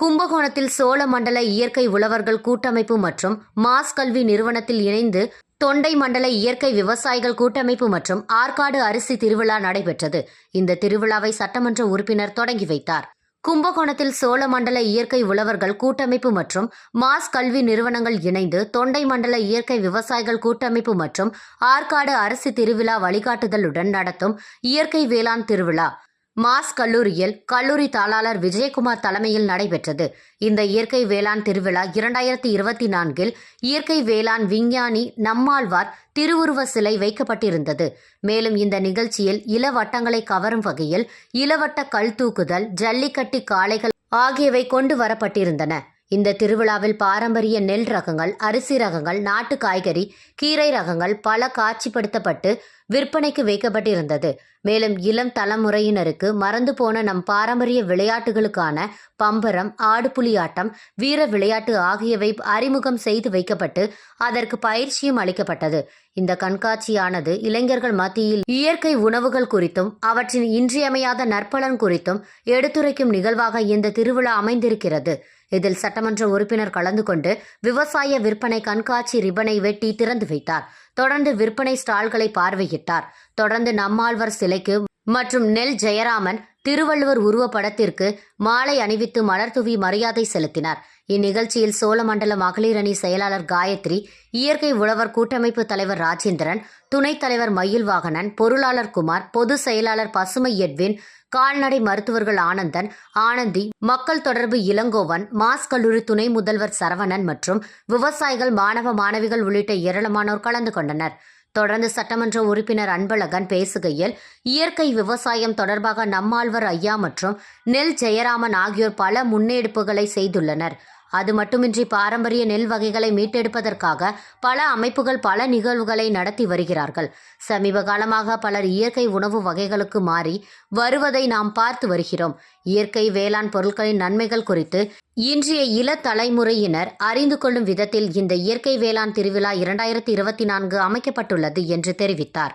கும்பகோணத்தில் சோழ மண்டல இயற்கை உழவர்கள் கூட்டமைப்பு மற்றும் மாஸ் கல்வி நிறுவனத்தில் இணைந்து தொண்டை மண்டல இயற்கை விவசாயிகள் கூட்டமைப்பு மற்றும் ஆற்காடு அரிசி திருவிழா நடைபெற்றது. இந்த திருவிழாவை சட்டமன்ற உறுப்பினர் தொடங்கி வைத்தார். கும்பகோணத்தில் சோழ மண்டல இயற்கை உழவர்கள் கூட்டமைப்பு மற்றும் மாஸ் கல்வி நிறுவனங்கள் இணைந்து தொண்டை மண்டல இயற்கை விவசாயிகள் கூட்டமைப்பு மற்றும் ஆற்காடு அரிசி திருவிழா வழிகாட்டுதலுடன் நடத்தும் இயற்கை வேளாண் திருவிழா. மாஸ் கல்லூரியில் கல்லூரி தாளாளர் விஜயகுமார் தலைமையில் நடைபெற்றது. இந்த இயற்கை வேளாண் திருவிழா இரண்டாயிரத்தி இருபத்தி நான்கில் இயற்கை வேளாண் விஞ்ஞானி நம்மாழ்வார் திருவுருவ சிலை வைக்கப்பட்டிருந்தது. மேலும் இந்த நிகழ்ச்சியில் இளவட்டங்களை கவரும் வகையில் இளவட்ட கல் தூக்குதல் ஜல்லிக்கட்டு காளைகள் ஆகியவை கொண்டு வரப்பட்டிருந்தன. இந்த திருவிழாவில் பாரம்பரிய நெல் ரகங்கள் அரிசி ரகங்கள் நாட்டு காய்கறி கீரை ரகங்கள் பல காட்சிப்படுத்தப்பட்டு விற்பனைக்கு வைக்கப்பட்டிருந்தது. மேலும் இளம் தலைமுறையினருக்கு மறந்து போன நம் பாரம்பரிய விளையாட்டுகளுக்கான பம்பரம் ஆடுபுலி ஆட்டம் வீர விளையாட்டு ஆகியவை அறிமுகம் செய்து வைக்கப்பட்டு அதற்கு பயிற்சியும் அளிக்கப்பட்டது. இந்த கண்காட்சியானது இளைஞர்கள் மத்தியில் இயற்கை உணவுகள் குறித்தும் அவற்றின் இன்றியமையாத நற்பலன் குறித்தும் எடுத்துரைக்கும் நிகழ்வாக இந்த திருவிழா அமைந்திருக்கிறது. இதில் சட்டமன்ற உறுப்பினர் கலந்து கொண்டு விவசாய விற்பனை கண்காட்சி ரிப்பனை வெட்டி திறந்து வைத்தார். தொடர்ந்து விற்பனை ஸ்டால்களை பார்வையிட்டார். தொடர்ந்து நம்மாழ்வர் சிலைக்கு மற்றும் நெல் ஜெயராமன் திருவள்ளுவர் உருவப்படத்திற்கு மாலை அணிவித்து மலர்தூவி மரியாதை செலுத்தினார். இந்நிகழ்ச்சியில் சோழமண்டல மகளிர் அணி செயலாளர் காயத்ரி இயற்கை உழவர் கூட்டமைப்பு தலைவர் ராஜேந்திரன் துணைத் தலைவர் மயில் வாகனன் பொருளாளர் குமார் பொதுச் செயலாளர் பசுமை எட்வின் கால்நடை மருத்துவர்கள் ஆனந்தன் ஆனந்தி மக்கள் தொடர்பு இளங்கோவன் மாஸ் கல்லூரி துணை முதல்வர் சரவணன் மற்றும் விவசாயிகள் மாணவ மாணவிகள் உள்ளிட்ட ஏராளமானோர் கலந்து கொண்டனர். தொடர்ந்து சட்டமன்ற உறுப்பினர் அன்பழகன் பேசுகையில் இயற்கை விவசாயம் தொடர்பாக நம்மாழ்வர் ஐயா மற்றும் நெல் ஜெயராமன் ஆகியோர் பல முன்னெடுப்புகளை செய்துள்ளனர். அது மட்டுமின்றி பாரம்பரிய நெல் வகைகளை மீட்டெடுப்பதற்காக பல அமைப்புகள் பல நிகழ்வுகளை நடத்தி வருகிறார்கள். சமீப காலமாக பலர் இயற்கை உணவு வகைகளுக்கு மாறி வருவதை நாம் பார்த்து வருகிறோம். இயற்கை வேளாண் பொருட்களின் நன்மைகள் குறித்து இன்றைய இள தலைமுறையினர் அறிந்து கொள்ளும் விதத்தில் இந்த இயற்கை வேளாண் திருவிழா இரண்டாயிரத்தி இருபத்தி நான்கு அமைக்கப்பட்டுள்ளது என்று தெரிவித்தார்.